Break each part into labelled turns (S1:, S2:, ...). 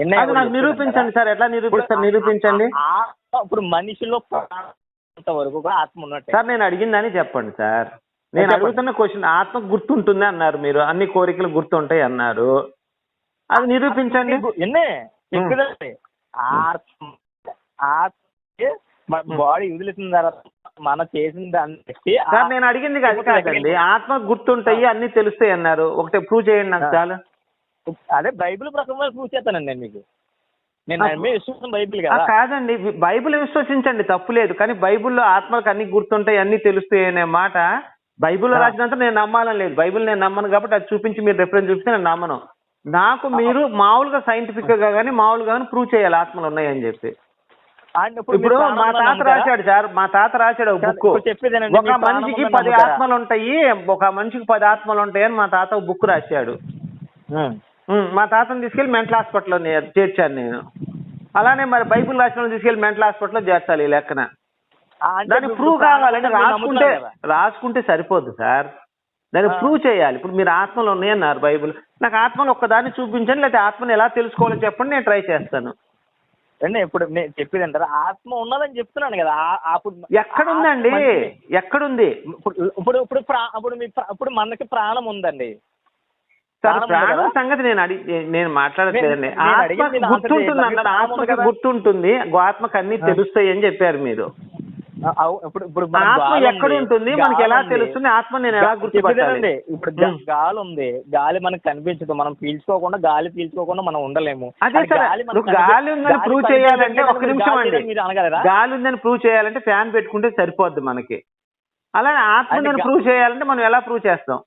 S1: అది నాకు నిరూపించండి సార్. ఎట్లా నిరూపిస్తారు? నిరూపించండి.
S2: ఇప్పుడు మనిషిలో వరకు ఆత్మ ఉన్నట్టే.
S1: సార్ నేను అడిగిందని చెప్పండి సార్. నేను. అడుగుతున్న క్వశ్చన్ ఆత్మ గుర్తుంటుంది అన్నారు మీరు. అన్ని కోరికలు గుర్తుంటాయి అన్నారు. అది నిరూపించండి.
S2: బాడీ వదిలేసిన తర్వాత మనం చేసిన దాన్ని బట్టి
S1: సార్ నేను అడిగింది అది కాదండి. ఆత్మ గుర్తుంటాయి అన్ని తెలుస్తాయి అన్నారు. ఒకటి ప్రూవ్ చేయండి నాకు చాలు.
S2: అదే బైబిల్ ప్రకారం ప్రూవ్ చేస్తానండి నేను మీకు. నేను
S1: ఆ.
S2: నమ్మే విశ్వాసం బైబిల్
S1: ఆ,
S2: కదా
S1: కాదండి బైబిల్ విశ్వసించండి తప్పు లేదు. కానీ బైబిల్లో ఆత్మలకు అన్ని గుర్తుంటాయి అన్ని తెలుస్తాయి అనే మాట బైబిల్లో
S2: ఆ.
S1: రాసినంత నేను నమ్మాలని లేదు. బైబిల్ నేను నమ్మను కాబట్టి అది చూపించి మీరు రెఫరెన్స్ చూపిస్తే నేను నమ్మను. నాకు మీరు మామూలుగా సైంటిఫిక్గా కానీ మామూలుగా కానీ ప్రూవ్ చేయాలి ఆత్మలు ఉన్నాయని చెప్పి. ఇప్పుడు మా తాత? రాశాడు సార్ మా తాత రాశాడు బుక్. ఒక మనిషికి పది? ఆత్మలు ఉంటాయి ఒక మనిషికి పది ఆత్మలు ఉంటాయి అని మా తాత బుక్ రాశాడు. మా తాతను తీసుకెళ్ళి మెంటల్ హాస్పిటల్లో చేర్చాను నేను. అలానే మరి బైబిల్ రాసిన తీసుకెళ్ళి మెంటల్ హాస్పిటల్లో చేర్చాలి ఈ లెక్కన.
S2: ఇప్పుడు
S1: ప్రూవ్ కావాలంటే రాసుకుంటే. రాసుకుంటే సరిపోదు సార్. దాన్ని. ప్రూవ్ చేయాలి. ఇప్పుడు మీరు ఆత్మలు ఉన్నాయన్నారు బైబిల్. నాకు ఆత్మలు ఒక్కదాన్ని చూపించండి లేకపోతే ఆత్మను ఎలా తెలుసుకోవాలో చెప్పండి నేను ట్రై చేస్తాను.
S2: అంటే ఇప్పుడు నేను చెప్పేది అంటారా? ఆత్మ ఉన్నదని చెప్తున్నాను కదా. అప్పుడు
S1: ఎక్కడుందండి? ఎక్కడుంది?
S2: ఇప్పుడు ఇప్పుడు ఇప్పుడు ఇప్పుడు మీ ఇప్పుడు మనకి ప్రాణం ఉందండి.
S1: సార్
S2: ప్రాణం?
S1: సంగతి నేను అడి నేను మాట్లాడట్లేదండి
S2: నేను- నేను నా
S1: గుర్తుంటుంది అన్నారు ఆత్మకి? గుర్తుంటుంది. ఆత్మకు అన్ని. తెలుస్తాయి అని చెప్పారు మీరు.
S2: ఇప్పుడు
S1: ఆత్మ ఎక్కడ ఉంటుంది? మనకి ఎలా. తెలుస్తుంది? ఆత్మ నేను ఎలా
S2: గా-
S1: గుర్తుపట్టాలి
S2: చెప్పేదేనండి, ఇప్పుడు. గాలి ఉంది గాలి మనకు కనిపించదు. మనం పీల్చుకోకుండా గాలి పీల్చుకోకుండా మనం ఉండలేము.
S1: అదే
S2: గాలి
S1: గాలి ఉందని ప్రూవ్ చేయాలంటే
S2: మీరు
S1: నిమిషం అండి. గాలి ఉందని ప్రూవ్ చేయాలంటే ఫ్యాన్ పెట్టుకుంటే సరిపోద్ది మనకి. అలానే ఆత్మ
S2: గా-
S1: ప్రూవ్ చేయాలంటే మనం ఎలా ప్రూవ్ చేస్తాం?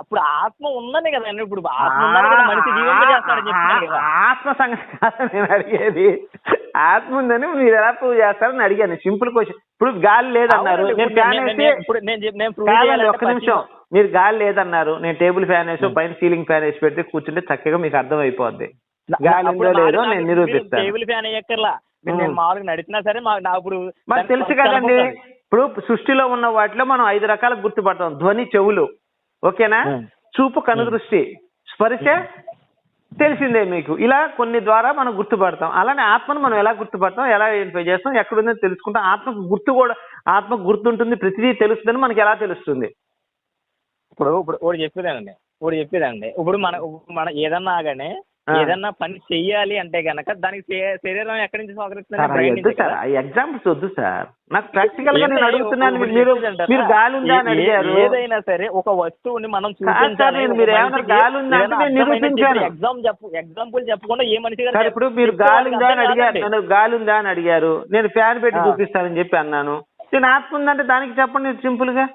S2: ఇప్పుడు ఆత్మ ఉందని కదండి ఇప్పుడు ఆత్మ కదా మనిషి కదా.
S1: ఆత్మ సంగతి కాదు నేను అడిగేది ఆత్మ ఉందని మీరు ఎలా ప్రూవ్ చేస్తారని అడిగాను. సింపుల్ క్వశ్చన్ ఇప్పుడు గాలి లేదన్నారు. నేను ఫ్యాన్ వేసి ఒక్క నిమిషం. మీరు గాలి లేదన్నారు. నేను టేబుల్ ఫ్యాన్ వేసి పైన సీలింగ్ ఫ్యాన్ వేసి పెడితే కూర్చుంటే చక్కగా మీకు అర్థం అయిపోద్ది గాలి
S2: అప్పుడు
S1: ఉందో
S2: నాకు-
S1: లేదో
S2: నాకు
S1: నేను నిరూపిస్తాను.
S2: టేబుల్ ఫ్యాన్ మీరు నేను. మామూలుగా నడిచినా సరే మా నా ఇప్పుడు
S1: మరి తెలుసు కదండి. ఇప్పుడు సృష్టిలో ఉన్న వాటిలో మనం ఐదు రకాల గుర్తుపడతాం. ధ్వని చెవులు. ఓకేనా. చూపు కనుదృష్టి స్పర్శ తెలిసిందే మీకు. ఇలా కొన్ని ద్వారా మనం గుర్తుపడతాం. అలానే ఆత్మను మనం ఎలా గుర్తుపడతాం ఎలా ఐడెంటిఫై చేస్తాం ఎక్కడుందో తెలుసుకుంటాం. ఆత్మకు గుర్తు కూడా ఆత్మకు గుర్తుంటుంది ప్రతిదీ తెలుస్తుందని మనకి ఎలా తెలుస్తుంది?
S2: ఇప్పుడు ఇప్పుడు ఒకటి చెప్పేదానండి. ఒకటి చెప్పేదండి ఇప్పుడు మన మన ఏదన్నా కానీ. ఏదన్నా పని చెయ్యాలి అంటే గనక దానికి శరీరం ఎక్కడి నుంచి సహకరిస్తుంది
S1: సార్ ఎగ్జాంపుల్స్ వద్దు సార్ నాకు
S2: ప్రాక్టికల్గా
S1: నేను అడుగుతున్నాను మీరు? మీరు గాలి ఉందా అని అడిగారు
S2: ఏదైనా సరే ఒక వస్తువుని మనం చూపించాలి
S1: నేను మీరు
S2: మనిషికి
S1: గాలి ఉందా అంటే
S2: ఏదైనా
S1: నేను నిరూపించాను.
S2: ఎగ్జామ్ చెప్పు ఎగ్జాంపుల్ చెప్పకుండా ఏ మనిషి గారు
S1: ఇప్పుడు మీరు గాలి ఉందా అని అడిగారు. నన్ను గాలి ఉందా అని అడిగారు నేను ఫ్యాన్ పెట్టి. చూపిస్తానని చెప్పి అన్నాను నేను ఆత్మ ఉందంటే దానికి చెప్పండి
S2: సింపుల్గా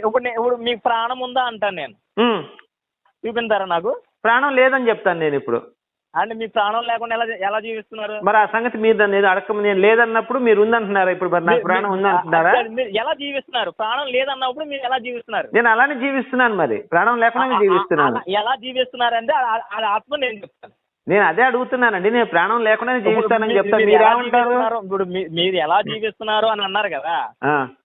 S2: ఇప్పుడు మీకు ప్రాణం ఉందా అంటాను నేను. చూపించారా నాకు
S1: ప్రాణం లేదని చెప్తాను నేను ఇప్పుడు.
S2: అంటే మీ ప్రాణం లేకుండా ఎలా ఎలా జీవిస్తున్నారు?
S1: మరి ఆ సంగతి మీరు దాన్ని ఏదో అడగక నేను లేదన్నప్పుడు మీరు ఉందంటున్నారా. ఇప్పుడు మరి నాకు ప్రాణం ఉందంటున్నారా?
S2: మీరు ఎలా జీవిస్తున్నారు? ప్రాణం లేదన్నప్పుడు మీరు ఎలా జీవిస్తున్నారు?
S1: నేను అలానే జీవిస్తున్నాను మరి. ప్రాణం లేకుండానే జీవిస్తున్నాను.
S2: ఎలా జీవిస్తున్నారంటే అది ఆత్మ నేను చెప్తాను.
S1: నేను అదే అడుగుతున్నానండి నేను ప్రాణం లేకుండానే జీవిస్తానని చెప్తాను.
S2: మీరు? ఇప్పుడు మీరు ఎలా జీవిస్తున్నారు అని అన్నారు కదా.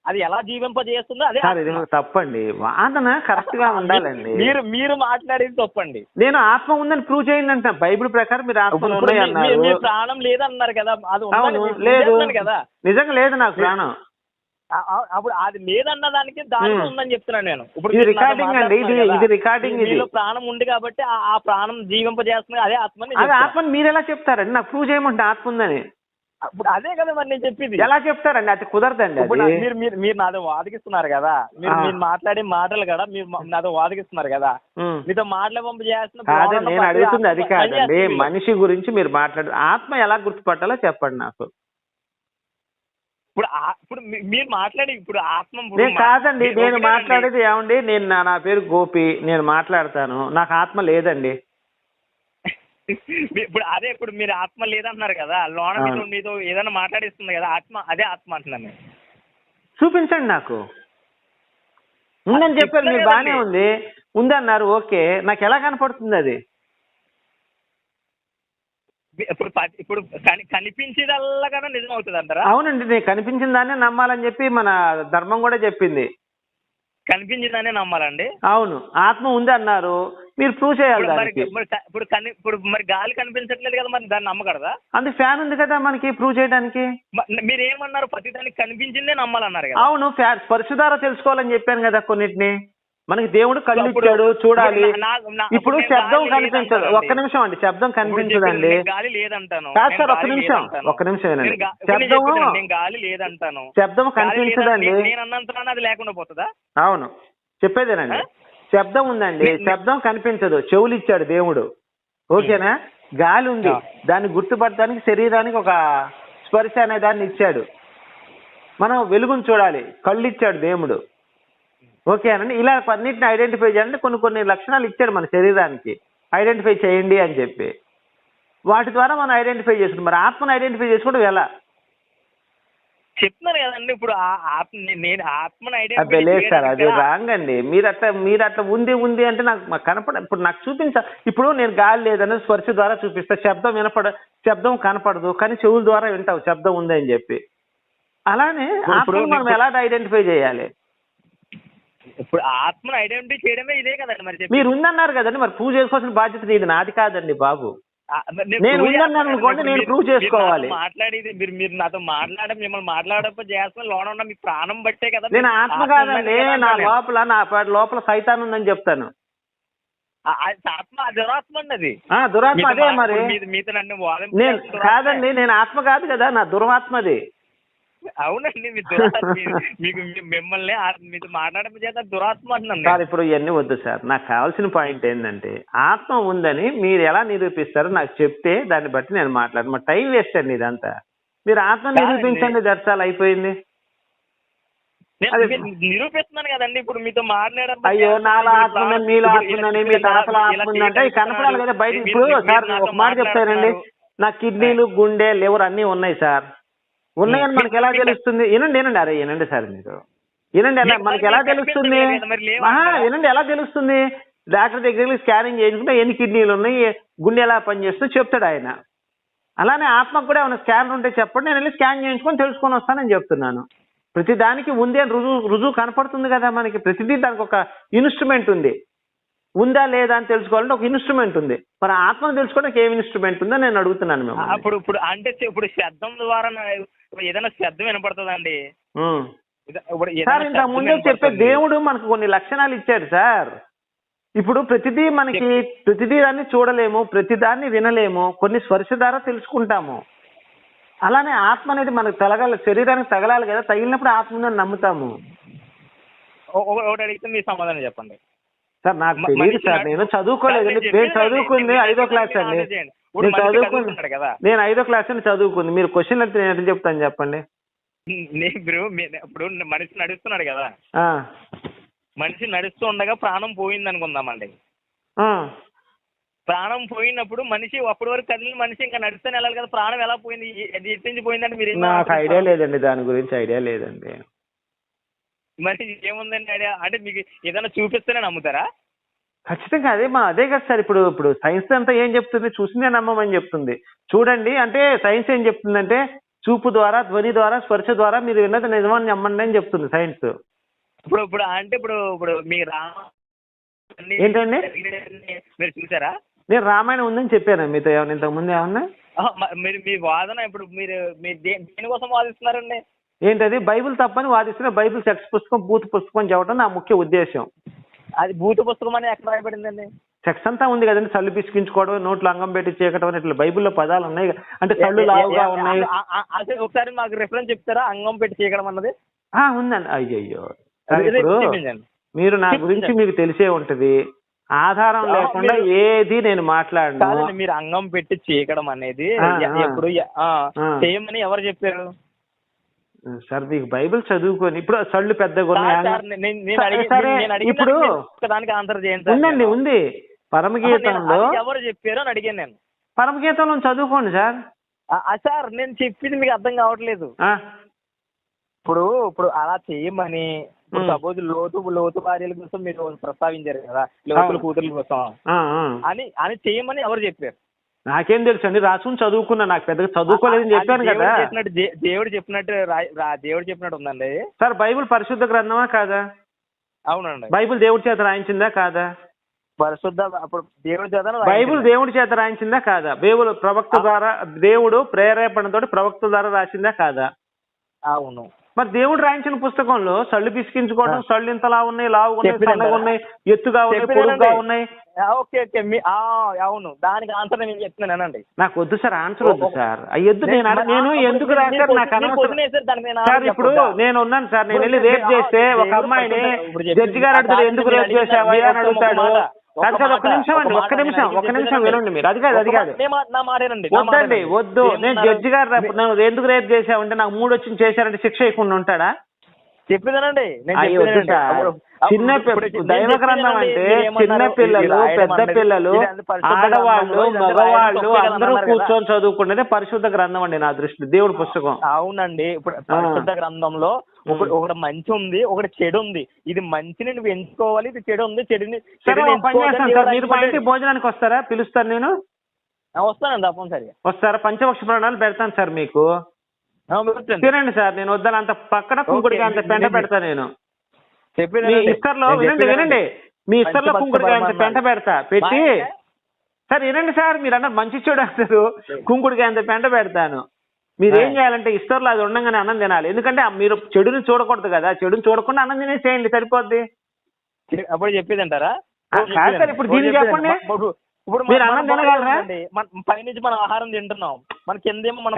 S2: అది ఎలా జీవింపజేస్తుందో అదే
S1: సార్ ఇది. తప్పండి. వాదన కరెక్ట్గా ఉండాలండి.
S2: మీరు మీరు మాట్లాడేది తప్పండి.
S1: నేను ఆత్మ ఉందని ప్రూవ్ చేయండి అంట బైబిల్ ప్రకారం మీరు ఆత్మ
S2: ప్రాణం లేదన్నారు కదా అది
S1: లేదు.
S2: కదా.
S1: నిజంగా లేదు నాకు ప్రాణం.
S2: అప్పుడు అది లేదన్న దానికి దాని
S1: ఉమ్.
S2: ఉందని చెప్తున్నాను నేను ఇప్పుడు
S1: రికార్డింగ్ అండి, ఇది- ఇది. రికార్డింగ్ ఇది.
S2: ప్రాణం ఉంది కాబట్టి ఆ- ప్రాణం జీవింపజేస్తుంది అదే ఆత్మని
S1: అది. ఆత్మని మీరు ఎలా చెప్తారండి నాకు ప్రూవ్ చేయమంటే ఆత్మ ఉందని
S2: ఇప్పుడు అదే కదా మరి నేను చెప్పింది
S1: ఎలా చెప్తారండి అది కుదరదండి
S2: ఇప్పుడు
S1: అది
S2: మీరు మీరు మీరు నాతో వాదికిస్తున్నారు కదా మీరు. మీరు మాట్లాడే మాటలు కదా మీరు నాతో వాదికిస్తున్నారు కదా
S1: ఉమ్.
S2: మీతో మాటల పంపు చేస్తున్న ప్రాణం
S1: నేను అడుగుతుంది అది కాదండి. మనిషి గురించి మీరు మాట్లాడు ఆత్మ ఎలా గుర్తుపట్టాలో చెప్పండి నాకు
S2: ఇప్పుడు ఇప్పుడు మీరు మాట్లాడి ఇప్పుడు ఆత్మ
S1: నేను కాదండి నేను. మాట్లాడేది ఏమండి నేను నా పేరు గోపి నేను మాట్లాడతాను నాకు ఆత్మ లేదండి
S2: ఇప్పుడు అదే ఇప్పుడు మీరు ఆత్మ లేదంటున్నారు కదా లోన. మీతో ఏదైనా మాట్లాడిస్తుంది కదా ఆత్మ అదే ఆత్మ అంటున్నాను నేను.
S1: చూపించండి నాకు ఉందని చెప్పారు మీరు బాగానే. ఉంది ఉందన్నారు ఓకే నాకు ఎలా కనపడుతుంది అది
S2: ఇప్పుడు ఇప్పుడు కని కనిపించేదల్లా కన్నా నిజం అవుతుంది అంటారా
S1: అవునండి నేను కనిపించిన దాన్ని నమ్మాలని చెప్పి మన ధర్మం కూడా చెప్పింది.
S2: కనిపించిందనే నమ్మాలండి?
S1: అవును ఆత్మ ఉంది అన్నారు మీరు ప్రూవ్ చేయాలి దానికి.
S2: ఇప్పుడు కని ఇప్పుడు మరి గాలి కనిపించట్లేదు కదా మరి దాన్ని నమ్మకూడదా?
S1: అందుకు ఫ్యాన్ ఉంది కదా మనకి ప్రూవ్ చేయడానికి.
S2: మీరు ఏమన్నారు ప్రతి దానికి కనిపించిందే నమ్మాలన్నారు కదా?
S1: అవును ద్వారా తెలుసుకోవాలని చెప్పాను కదా కొన్నిటిని. మనకి దేవుడు కళ్ళు ఇచ్చాడు చూడాలి.
S2: ఇప్పుడు
S1: శబ్దం కనిపించదు. ఒక్క నిమిషం అండి శబ్దం కనిపించదండి
S2: నేను గాలి లేదంటాను.
S1: కాదు
S2: నేను
S1: సార్ ఒక్క నిమిషం. ఒక్క నిమిషం
S2: చెప్తున్నాను, నేను గాలి లేదంటాను.
S1: శబ్దం కనిపించదండి.
S2: నేను- నేను అన్నంతరాన అది లేకుండా పోతుందా?
S1: అవును. చెప్పేదేనండి? శబ్దం ఉందండి. శబ్దం కనిపించదు. చెవులు ఇచ్చాడు దేవుడు. ఓకేనా? గాలి ఉంది. దాన్ని గుర్తుపట్టడానికి శరీరానికి ఒక స్పర్శ అనే దాన్ని ఇచ్చాడు. మనం వెలుగును చూడాలి. కళ్ళు ఇచ్చాడు దేవుడు. ఓకేనండి ఇలా అన్నిటిని ఐడెంటిఫై చేయాలంటే కొన్ని కొన్ని లక్షణాలు ఇచ్చాడు మన శరీరానికి. ఐడెంటిఫై చేయండి అని చెప్పి. వాటి ద్వారా మనం ఐడెంటిఫై చేసుకుంటాం. మరి ఆత్మను ఐడెంటిఫై చేసుకోవడం ఎలా?
S2: చెప్తున్నాను కదండి. ఇప్పుడు నేను ఆత్మను
S1: లేదు సార్ అది రాంగ్ అండి మీరు అట్లా మీరు అట్లా ఉంది ఉంది అంటే నాకు మాకు కనపడ ఇప్పుడు నాకు చూపించ ఇప్పుడు నేను గాలి లేదని స్పర్శ ద్వారా చూపిస్తా. శబ్దం వినపడ శబ్దం కనపడదు. కానీ చెవుల ద్వారా వింటావు శబ్దం ఉంది అని చెప్పి. అలానే ఆత్మను మనం ఎలా ఐడెంటిఫై చేయాలి?
S2: ఇప్పుడు ఆత్మను ఐడెంటిఫై చేయడమే ఇదే కదండి మరి
S1: మీరు ఉందన్నారు కదండి మరి ప్రూవ్ చేసుకోవాల్సిన బాధ్యత ఇది నాది కాదండి బాబు. నేను ఉందన్నాను అనుకోండి, నేను
S2: మీరు
S1: చేసుకోవాలి.
S2: మాట్లాడేది మీరు మీరు నాతో మాట్లాడ మిమ్మల్ని మాట్లాడకపోతే చేస్తున్న లోన ఉన్న మీ ప్రాణం బట్టే కదా
S1: నేను ఆత్మ కాదండి
S2: కదా
S1: నా. లోపల నా లోపల సైతాన్ ఉందని చెప్తాను.
S2: ఆత్మ దురాత్మ అండి అది.
S1: దురాత్మ మరి. నేను కాదండి నేను ఆత్మ కాదు కదా నా దుర్వాత్మది
S2: అవునండి మీ మీకు మిమ్మల్ని మీతో మాట్లాడడం చేత దురాత్మ అంటున్నాను
S1: సార్ ఇప్పుడు ఇవన్నీ వద్దు సార్. నాకు కావాల్సిన పాయింట్ ఏంటంటే ఆత్మ ఉందని మీరు ఎలా నిరూపిస్తారో నాకు చెప్తే దాన్ని బట్టి నేను మాట్లాడు మా టైం వేస్ట్ అండి ఇదంతా. మీరు ఆత్మ. నిరూపించండి దర్శాలు అయిపోయింది.
S2: నిరూపిస్తున్నాను కదండి ఇప్పుడు మీతో మాట్లాడడం
S1: అయ్యో నాలో ఆత్మ మీలో ఆత్మ ఉందని మీ తాతలో ఆత్మ ఉందంటే కనపడాలి కదా బయట ఇప్పుడు సార్ ఒక మాట చెప్తానండి. నా కిడ్నీలు గుండె లివర్ అన్నీ ఉన్నాయి సార్. ఉన్నాయని మనకి ఎలా తెలుస్తుంది? వినండి వినండి. అరే వినండి సార్ మీరు. వినండి ఎలా మనకి ఎలా తెలుస్తుంది? వినండి ఎలా తెలుస్తుంది? డాక్టర్ దగ్గరికి స్కానింగ్ చేయించుకుంటే ఎన్ని కిడ్నీలు ఉన్నాయి గుండె ఎలా పనిచేస్తుందో చెప్తాడు ఆయన. అలానే ఆత్మకు కూడా ఏమైనా స్కానర్ ఉంటే చెప్పండి నేను వెళ్ళి స్కాన్ చేయించుకొని తెలుసుకొని వస్తానని చెప్తున్నాను. ప్రతి దానికి ఉంది అని రుజువు రుజువు కనపడుతుంది కదా మనకి. ప్రతిదీ దానికి ఒక ఇన్స్ట్రుమెంట్ ఉంది. ఉందా లేదా అని తెలుసుకోవాలంటే ఒక ఇన్స్ట్రుమెంట్ ఉంది. మరి ఆత్మను తెలుసుకోవడానికి ఏం ఇన్స్ట్రుమెంట్ ఉందో నేను అడుగుతున్నాను మిమ్మల్ని.
S2: అప్పుడు ఇప్పుడు అంటే ఇప్పుడు శబ్దం ద్వారా ఏదైనా శబ్దం వినపడుతుందండి.
S1: సార్ ఇంత ముందే చెప్పే. దేవుడు మనకు కొన్ని లక్షణాలు ఇచ్చాడు సార్. ఇప్పుడు ప్రతిదీ మనకి ప్రతిదీ దాన్ని చూడలేము ప్రతిదాన్ని వినలేము కొన్ని స్పర్శ ద్వారా తెలుసుకుంటాము. అలానే ఆత్మ అనేది మనకు తలగాలి శరీరానికి తగలాలి కదా తగిలినప్పుడు ఆత్మ ఉందని నమ్ముతాము
S2: ఒకటి అడిగితే మీ సమాధానం చెప్పండి.
S1: సార్ నాకు తెలియదు సార్. నేను చదువుకోలేదండి
S2: నేను
S1: చదువుకుంది ఐదో క్లాస్ అండి. నేను చదువుకుంది నేను ఐదో క్లాస్ అని చదువుకుంది. మీరు క్వశ్చన్ అయితే నేను ఎట్లా చెప్తాను చెప్పండి?
S2: ఇప్పుడు మనిషి నడుస్తున్నాడు కదా. మనిషి నడుస్తూ ఉండగా ప్రాణం పోయింది అనుకుందామండి. ప్రాణం పోయినప్పుడు మనిషి అప్పటి వరకు కదిలిన మనిషి ఇంకా నడుస్తూనే వెళ్ళాలి కదా. ప్రాణం ఎలా పోయింది? నుంచి పోయిందంటే మీరు
S1: నాకు? ఐడియా లేదండి. దాని గురించి ఐడియా లేదండి.
S2: మరి ఏముందండి ఐడియా అంటే మీకు ఏదైనా చూపిస్తేనే నమ్ముతారా?
S1: ఖచ్చితంగా అదే మా అదే కదా సార్. ఇప్పుడు ఇప్పుడు సైన్స్ అంతా ఏం చెప్తుంది? చూసిందే నమ్మమని చెప్తుంది. చూడండి అంటే సైన్స్ ఏం చెప్తుందంటే చూపు ద్వారా ధ్వని ద్వారా స్పర్శ ద్వారా మీరు విన్నది నిజమని నమ్మండి అని చెప్తుంది సైన్స్.
S2: ఇప్పుడు ఇప్పుడు అంటే ఇప్పుడు ఇప్పుడు మీ రా అన్ని
S1: ఏంటండి?
S2: మీరు చూసారా?
S1: నేను రామాయణం ఉందని చెప్పాను మీతో ఏమన్నా ఇంతకు ముందు ఏమన్నా?
S2: మీరు మీ వాదన ఇప్పుడు మీరు మీరు దేనికోసం వాదిస్తున్నారండి?
S1: ఏంటది? బైబిల్ తప్పని వాదిస్తున్న బైబిల్ సెక్స్ పుస్తకం బూత్ పుస్తకం చెప్పడం నా ముఖ్య ఉద్దేశం
S2: అది భూత పుస్తకం అని ఎక్కడ రాయబడిందండి?
S1: సెక్స్ అంతా ఉంది కదండి. చల్లు పిసికించుకోవడం నోట్లో అంగం పెట్టి చీకటం అని ఇట్లా బైబిల్లో పదాలు ఉన్నాయి. అంటే చల్లు లావుగా ఉన్నాయి.
S2: అదే ఒకసారి మాకు రిఫరెన్స్ చెప్తారా? అంగం పెట్టి చీకడం అన్నది?
S1: ఆ ఉందండి. అయ్యయ్యో. మీరు నా గురించి మీకు తెలిసే ఉంటది. ఆధారం లేకుండా ఏది నేను మాట్లాడను.
S2: మీరు అంగం పెట్టి చీకడం అనేది. ఎప్పుడు. చేయమని ఎవరు చెప్పారు?
S1: సార్ మీకు బైబిల్ చదువుకొని ఇప్పుడు సళ్ళు పెద్దగా ఇప్పుడు
S2: దానికి ఆన్సర్ చేయండి
S1: ఉందండి. ఉంది పరమగీతంలో
S2: ఎవరు చెప్పారు అని అడిగాను నేను
S1: పరమగీతంలో చదువుకోండి సార్
S2: సార్ నేను చెప్పింది మీకు అర్థం కావట్లేదు ఇప్పుడు ఇప్పుడు అలా చేయమని. సపోజ్ లోతు లోతు భార్యల కోసం మీరు ప్రస్తావించారు కదా లోతుల. కూతుర్ల కోసం. అని అని చేయమని ఎవరు చెప్పారు
S1: నాకేం తెలుసు అండి రాసుకుని చదువుకున్నా నాకు పెద్దగా చదువుకోలేదని చెప్పాను కదా.
S2: చెప్పినట్టు దేవుడు చెప్పినట్టు దేవుడు చెప్పినట్టు ఉందండి.
S1: సార్ బైబిల్ పరిశుద్ధ గ్రంథమా కాదా?
S2: అవునండి.
S1: బైబిల్ దేవుడి చేత రాయించిందా కాదా?
S2: పరిశుద్ధ అప్పుడు దేవుడి చేత
S1: బైబిల్ దేవుడి చేత రాయించిందా కాదా? బైబిల్ ప్రవక్త ద్వారా దేవుడు ప్రేరేపణతోటి ప్రవక్త ద్వారా రాసిందా కాదా?
S2: అవును.
S1: మరి దేవుడు రాయించిన పుస్తకంలో సళ్ళు పిసికించుకోవడం సళ్ళు ఇంతలా ఉన్నాయి లావుగా ఉన్నాయి. సన్నగా ఉన్నాయి ఎత్తుగా ఉన్నాయి. పొడుగ్గా ఉన్నాయి
S2: ఓకే ఓకే. మీ అవును. దానికి ఆన్సర్ నేను చెప్తున్నానండి
S1: నాకు వద్దు సార్ ఆన్సర్ వద్దు సార్. అయ్యొద్దు నేను నేను ఎందుకు రాశారు? నాకు అనవసరం. సార్ ఇప్పుడు నేను ఉన్నాను సార్ నేను వెళ్ళి రేప్ చేస్తే ఒక అమ్మాయిని జడ్జి గారు అడుగుతారు ఎందుకు రేప్ చేసావా అని అడుగుతాడు. కాదు కాదు ఒక్క నిమిషం అండి ఒక్క నిమిషం ఒక్క నిమిషం వినండి మీరు. అది కాదు అది కాదు. వద్దండి. వద్దు. నేను? జడ్జి గారు రేపు నువ్వు ఎందుకు రేపు చేసావంటే నాకు మూడు వచ్చి చేశారంటే శిక్ష ఇవ్వకుండా ఉంటాడా?
S2: చెప్పేదానండి
S1: చిన్న దైవ గ్రంథం. అంటే? చిన్న పిల్లలు పెద్ద పిల్లలు ఆడవాళ్ళు మగవాళ్ళు అందరూ. కూర్చొని చదువుకునేదే పరిశుద్ధ గ్రంథం అండి నా దృష్టి దేవుడి పుస్తకం.
S2: అవునండి. ఇప్పుడు పరిశుద్ధ గ్రంథంలో ఒకటి ఒకటి మంచి ఉంది ఒకటి చెడు ఉంది. ఇది మంచిని నువ్వు ఎంచుకోవాలి ఇది చెడు ఉంది చెడుని
S1: మీరు మా. భోజనానికి వస్తారా? పిలుస్తాను నేను?
S2: వస్తానండి తప్పనిసరిగా
S1: వస్తారా? పంచపక్ష ప్రాణాలు పెడతాను సార్ మీకు. తినండి సార్ నేను వద్దని అంత పక్కన కుంకుడికి అంత పెంట
S2: మీ-
S1: పెడతా నేను. ఇస్తర్లో
S2: నేను
S1: వినండి. వినండి మీ ఇస్తర్లో
S2: పంచపక్ష
S1: కుంకుడికి అంత
S2: బ్రహ్మాండాలు.
S1: పెంట పెడతా పెట్టి సార్ వినండి సార్ మీరు అన్నారు మంచి చెడు అంటారు కుంకుడికి అంత పెంట పెడతాను మీరు ఏం. చేయాలంటే ఇస్తర్లో అది ఉండగానే అన్నం తినాలి ఎందుకంటే మీరు చెడుని చూడకూడదు కదా చెడుని చూడకుండా అన్నం తినేసేయండి సరిపోద్ది
S2: అప్పుడు చెప్పేదంటారా
S1: ఆ, కాదు సార్, ఇప్పుడు దీనికి చెప్పండి.
S2: ఇప్పుడు
S1: మీరు అన్నం తినగలరా?
S2: పైనుంచి మనం ఆహారం తింటున్నాం మన కిందేమో మనం.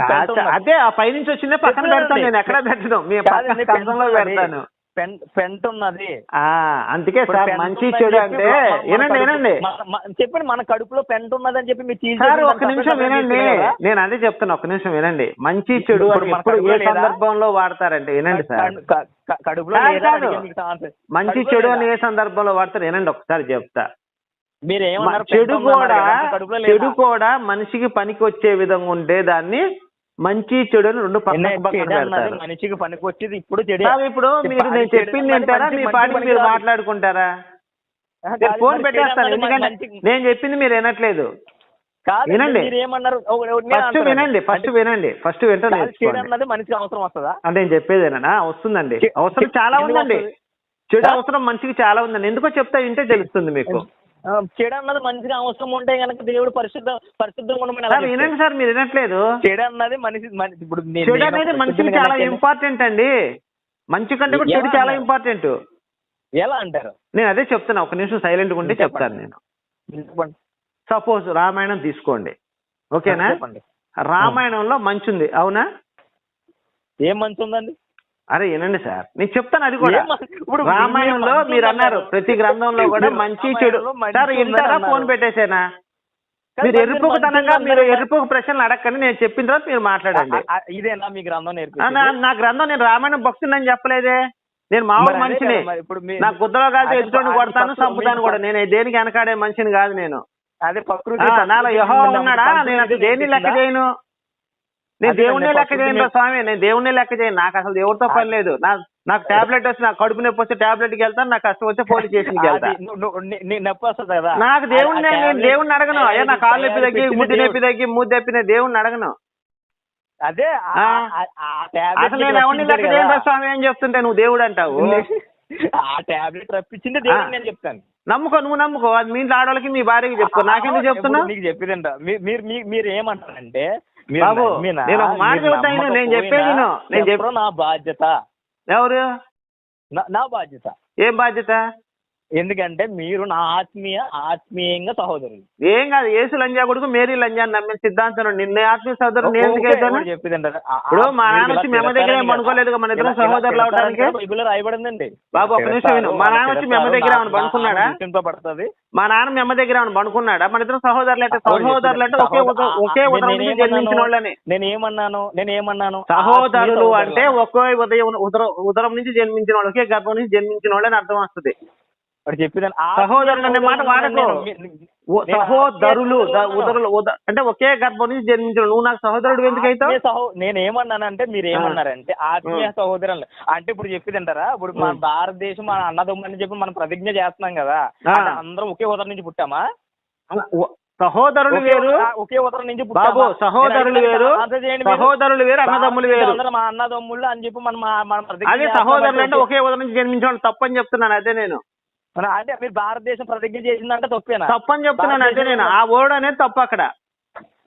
S1: అదే ఆ పైనుంచి వచ్చిందే పక్కన. పెడతాను నేను ఎక్కడ పెట్టను మీ పక్కన. పెడతాను
S2: పెన్- పెంట ఉన్నది
S1: అందుకే సార్ మంచి చెడు అంటే వినండి వినండి
S2: చెప్పండి మన కడుపులో పెంట ఉన్నదని చెప్పి మీరు
S1: సార్
S2: దాన్ని
S1: నిమిషం వినండి? నేను అదే చెప్తాను ఒక్క నిమిషం వినండి మంచి చెడు
S2: ఇప్పుడు
S1: అని ఏ? సందర్భంలో వాడతారంటే వినండి సార్
S2: కడుపులో.
S1: మంచి చెడు? అని ఏ సందర్భంలో వాడతారు వినండి ఒకసారి చెప్తా
S2: మీరు
S1: చెడు కూడా? చెడు కూడా మనిషికి పనికి వచ్చే విధంగా ఉంటే దాన్ని మంచి చెడు రెండు
S2: మనిషికి పనికి వచ్చేది ఇప్పుడు
S1: ఇప్పుడు మీరు నేను చెప్పింది వింటారా? మీ పాటికి మీరు మాట్లాడుకుంటారా? ఫోన్ పెట్టేస్తాను ఎందుకంటే నేను చెప్పింది మీరు వినట్లేదు. వినండి. ఫస్ట్. వినండి ఫస్ట్ వినండి ఫస్ట్ వింటూ
S2: మనిషికి అవసరం వస్తుందా?
S1: అంటే నేను చెప్పేదేనా వస్తుందండి.
S2: చె-
S1: అవసరం చాలా ఉందండి? చెడు
S2: సార్?
S1: అవసరం మనిషికి చాలా ఉందండి. ఎందుకో చెప్తా వింటే తెలుస్తుంది మీకు.
S2: చెడు అన్నది మనిషికి అవసరం ఉంటే గనక దేవుడు పరిశుద్ధ పరిశుద్ధంగా ఉండమని
S1: సార్? వినండి సార్ మీరు వినట్లేదు.
S2: చెడు అన్నది మనిషి ఇప్పుడు నేను-
S1: చెడు
S2: నేను
S1: అనేది మనిషికి చాలా ఇంపార్టెంట్ అండి. మంచి కంటే కూడా చెడు చాలా? ఇంపార్టెంట్
S2: ఎలా అంటారు?
S1: నేను అదే చెప్తున్నా ఒక నిమిషం సైలెంట్ ఉంటే
S2: చెప్పండి.
S1: చెప్తాను నేను.
S2: చెప్పండి
S1: సపోజ్ రామాయణం తీసుకోండి. ఓకేనా?
S2: చెప్పండి.
S1: రామాయణంలో మంచి ఉంది అవునా?
S2: ఏం మంచి ఉందండి
S1: అరే వినండి సార్ నేను చెప్తాను అది కూడా
S2: ఇప్పుడు
S1: రామాయణంలో
S2: మీరు
S1: అన్నారు. ప్రతి గ్రంథంలో కూడా మంచి చెడు సార్ ఇంటారా. ఫోన్ పెట్టేసేనా మీరు ఎరుపుకుతనంగా మీరు. ఎరుపుకు ప్రశ్నలు అడగండి నేను చెప్పిన తర్వాత మీరు మాట్లాడండి
S2: ఇదేనా మీ గ్రంథం?
S1: నా గ్రంథం నేను రామాయణం భక్తుడని చెప్పలేదే నేను మామూలు
S2: అదే
S1: మనిషిని నా గుద్దలో కాదు
S2: అదే
S1: ఎదుటోని
S2: అది
S1: కొడతాను చంపుతాను కూడా నేను దేనికి వెనకాడే మనిషిని కాదు నేను
S2: అదే ప్రకృతి
S1: నాలో యహో? ఉన్నాడా నేను అసలు దేన్ని లెక్క? చేయను నేను దేవుణ్ణి
S2: నేను
S1: లెక్క చేయను స్వామి నేను దేవుణ్ణి లెక్క చేయను. నాకు అసలు దేవుడితో పని లేదు. నాకు టాబ్లెట్ వచ్చి నాకు కడుపు నొప్పి వస్తే టాబ్లెట్కి వెళ్తాను నాకు కష్టం వస్తే పోలీస్ స్టేషన్కి వెళ్తా.
S2: అది నువ్వు- నువ్వు- నీ- నీ నొప్పి వస్తుంది కదా.
S1: నాకు దేవుణ్ణి నేను దేవుణ్ణి అడగను. అయ్యా నా కాళ్ళు నొప్పి తగ్గి ముద్దు నొప్పి. తగ్గి ముద్దు తప్పిన దేవుణ్ణి అడగను.
S2: అదే
S1: అసలు నేను ఎవరిని లెక్క చేయను. స్వామి ఏం చెప్తుంటే నువ్వు దేవుడు అంటావు?
S2: ఆ టాబ్లెట్ రప్పించింది దేవుడు. నేను చెప్తాను.
S1: నమ్ముకో నువ్వు నమ్ముకో. అది మీ ఇంట్లో ఆడవాళ్ళకి మీ భార్యకి చెప్పుకో. నాకెందుకు చెప్తున్నావు?
S2: ఇప్పుడు నీకు చెప్పేదంట మీరు మీరు ఏమంటారంటే
S1: బాబు, నేను ఒక మాట
S2: మీరు
S1: చెబుతా విను, నేను చెప్పేది నేను
S2: చెప్పడం నా బాధ్యత?
S1: ఎవరు?
S2: నా బాధ్యత.
S1: ఏం బాధ్యత?
S2: ఎందుకంటే మీరు నా ఆత్మీయ ఆత్మీయంగా సహోదరులు.
S1: ఏం కాదు యేసు లంజా కొడుకు మేరీ లంజా నమ్మిన సిద్ధాంతం నిన్న ఆత్మీయ సోదరు నేను ఇప్పుడు మా నాన్న వచ్చి మీ అమ్మ దగ్గర పనుకోలేదుగా, మన ఇద్దరం సహోదరులు అవడానికి?
S2: బైబిల్లో రాయబడిందండి.
S1: బాబు, ఒక్క నిమిషం విను. మా నాన్న వచ్చి మీ అమ్మ దగ్గర ఏమైనా పనుకున్నాడా?
S2: పడుతుంది.
S1: మా నాన్న మీ అమ్మ దగ్గర ఏమైనా పనుకున్నాడా మన ఇద్దరం సహోదరులు అంటే సహోదరులు అంటే ఒకే ఒకే నుంచి జన్మించిన వాళ్ళని.
S2: నేను ఏమన్నాను నేను ఏమన్నాను
S1: సహోదరులు అంటే ఒకే ఉదయం ఉదరం ఉదరం నుంచి జన్మించిన వాళ్ళు ఒకే గర్భం నుంచి జన్మించిన వాళ్ళని అర్థం వస్తుంది.
S2: వాడు చెప్పేదాన్ని
S1: సహోదరులు అనే మాట వాడకు. సహోదరులు ఉదరులు ఉద- అంటే ఒకే గర్భం నుంచి జన్మించిన. నువ్వు నాకు సహోదరుడు ఎందుకు అవుతావు
S2: ఆత్మీయ సహో నేను ఏమన్నానంటే మీరు ఏమన్నారంటే ఆత్మీయ సహోదరులు. అంటే ఇప్పుడు చెప్పిదంటారా ఇప్పుడు మన. భారతదేశం మన అన్నదమ్ములని చెప్పి మనం ప్రతిజ్ఞ చేస్తున్నాం కదా. అందరం ఒకే ఉదరం నుంచి పుట్టామా?
S1: సహోదరులు వేరు.
S2: ఒకే ఉదరం నుంచి
S1: బాబు? సహోదరులు వేరు. సహోదరులు వేరు అన్నదమ్ములు వేరు.
S2: మా అన్నదమ్ముళ్ళు అని చెప్పి మనం
S1: అదే సహోదరులు అంటే ఒకే ఉదరం నుంచి జన్మించిన వాళ్ళు తప్పని చెప్తున్నాను అదే నేను.
S2: మన అంటే మీరు భారతదేశం ప్రతిజ్ఞ చేసిందంటే తప్పేనా?
S1: తప్పని చెప్తున్నాను అంటే నేను. ఆ వర్డ్ అనేది తప్పు అక్కడ.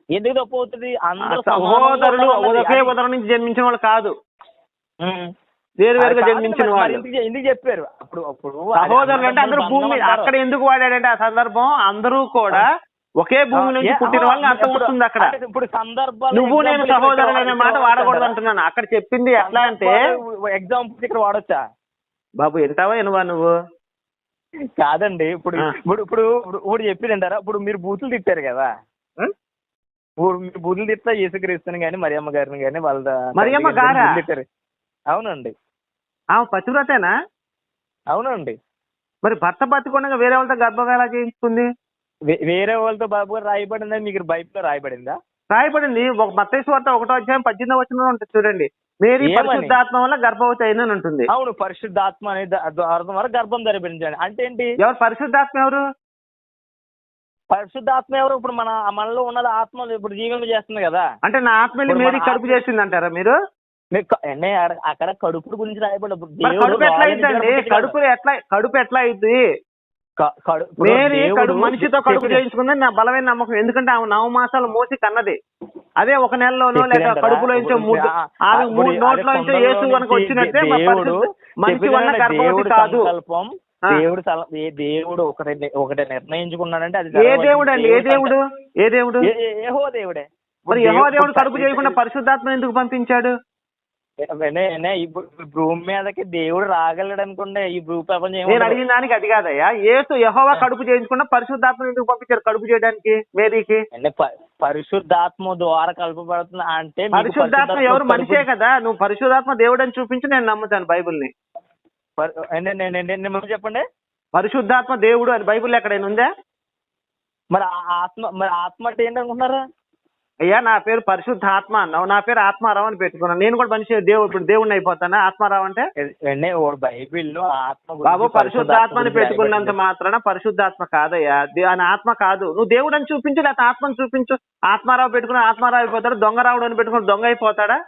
S2: ఎందుకు తప్పు అవుతుంది? అందరూ
S1: సహోదరులు. ఒకే ఉదరం నుంచి జన్మించిన వాళ్ళు కాదు. వేరు వేరుగా జన్మించిన వాళ్ళు.
S2: ఎందుకు చెప్పారు? అప్పుడు అప్పుడు
S1: సహోదరులు అంటే అందరూ భూమి అక్కడ ఎందుకు వాడాడంటే ఆ సందర్భం అందరూ కూడా ఒకే భూమి. నుంచి పుట్టిన వాళ్ళని అర్థం వస్తుంది అక్కడ.
S2: ఇప్పుడు సందర్భాలు
S1: నువ్వు నేను సహోదరులు అనే మాట? వాడకూడదు అంటున్నాను. అక్కడ చెప్పింది ఎట్లా అంటే
S2: ఎగ్జాంపుల్ ఇక్కడ వాడొచ్చా?
S1: బాబు వింటావా వినవా నువ్వు?
S2: కాదండి. ఇప్పుడు. ఇప్పుడు ఇప్పుడు ఇప్పుడు ఇప్పుడు చెప్పిందంటారా ఇప్పుడు మీరు బూతులు తిట్టారు కదా? ఇప్పుడు మీరు బూతులు తిట్టా యేసుక్రీస్తుని కానీ మరియమ్మ గారిని కానీ వాళ్ళ
S1: మరియమ్మ గారా?
S2: తిట్టారు. అవునండి.
S1: ఆమె పతివ్రతేనా?
S2: అవునండి.
S1: మరి భర్త బతికొండగా వేరే వాళ్ళతో గర్భం ఎలా చేయించుకుంది
S2: వేరే వాళ్ళతో బాబు గారు రాయబడిందా మీకు బైబిల్లో రాయబడిందా?
S1: రాయబడింది. ఒక మత్తయి వార్త ఒకటో అధ్యాయం పద్దెనిమిది వచ్చిన ఉంటుంది చూడండి. మేరీ? పరిశుద్ధాత్మ వల్ల గర్భవతి అయిందని ఉంటుంది.
S2: అవును పరిశుద్ధాత్మ అనే అర్థం వరకు గర్భం ధరించాలి అంటే ఏంటి?
S1: ఎవరు? పరిశుద్ధాత్మ ఎవరు?
S2: పరిశుద్ధాత్మ ఎవరు? ఇప్పుడు మన మనలో ఉన్నది ఆత్మ ఇప్పుడు జీవనం చేస్తుంది కదా.
S1: అంటే నా ఆత్మ వెళ్ళి
S2: ఇప్పుడు
S1: మేరీ కడుపు చేసింది అంటారా మీరు?
S2: అక్కడ కడుపు గురించి రాయబడి
S1: కడుపు ఎట్లా. కడుపు ఎట్లా కడుపు ఎట్లా అయింది కడుపు మనిషితో కడుపు చేయించుకుందని నా బలమైన నమ్మకం. ఎందుకంటే ఆమె నవ మాసాలు మోసి కన్నది. అదే ఒక నెలలోనో లేక కడుపులో
S2: ఇప్పుడు
S1: మూడు ఆమె నోట్లో యేసు కనుక వచ్చినట్టే మనిషి వల్ల గర్భవతి
S2: దేవుడు
S1: కాదు.
S2: దేవుడు ఏ దేవుడు ఒకటి ఒకటి నిర్ణయించుకున్నాడంటే అది
S1: ఏ. దేవుడు అండి ఏ దేవుడు? ఏ దేవుడు
S2: ఏహో దేవుడే.
S1: మరి యెహోవా దేవుడు కడుపు చేయకుండా పరిశుద్ధాత్మ ఎందుకు పంపించాడు?
S2: నే- ఇప్పుడు భూమి మీదకి దేవుడు రాగలడు అనుకుంటే ఈ భూ ప్రపంచం
S1: నేను. అడిగిన దానికి అది కాదయ్యా. యేసు యహోవా కడుపు చేయించుకున్న పరిశుద్ధాత్మ ఎందుకు పంపించారు? కడుపు చేయడానికి మేరీకి
S2: అంటే పరిశుద్ధాత్మ ద్వారా కలపబడుతుంది అంటే
S1: పరిశుద్ధాత్మ ఎవరు మనిషే కదా. నువ్వు పరిశుద్ధాత్మ దేవుడు అని చూపించి నేను నమ్ముతాను బైబిల్ని.
S2: చెప్పండి.
S1: పరిశుద్ధాత్మ దేవుడు అని బైబిల్ ఎక్కడైనా ఉందా?
S2: మరి ఆత్మ మరి ఆత్మ అంటే ఏంటనుకుంటున్నారా
S1: అయ్యా నా పేరు పరిశుద్ధాత్మ అన్నావు. నా పేరు ఆత్మారావు అని పెట్టుకున్నాను నేను కూడా మనిషి దేవుడు ఇప్పుడు దేవుడిని అయిపోతానా? ఆత్మారావు అంటే?
S2: అంటే ఓ బైబిల్లో ఆత్మ
S1: బాబు పరిశుద్ధాత్మని పెట్టుకున్నంత. మాత్రాన పరిశుద్ధాత్మ కాదయ్యా. ఆయన ఆత్మ కాదు. నువ్వు దేవుడు అని చూపించు లేకపోతే ఆత్మని చూపించు. ఆత్మారావు పెట్టుకుని ఆత్మారావు అయిపోతాడు. దొంగ రావుడు అని పెట్టుకుని దొంగ అయిపోతాడా?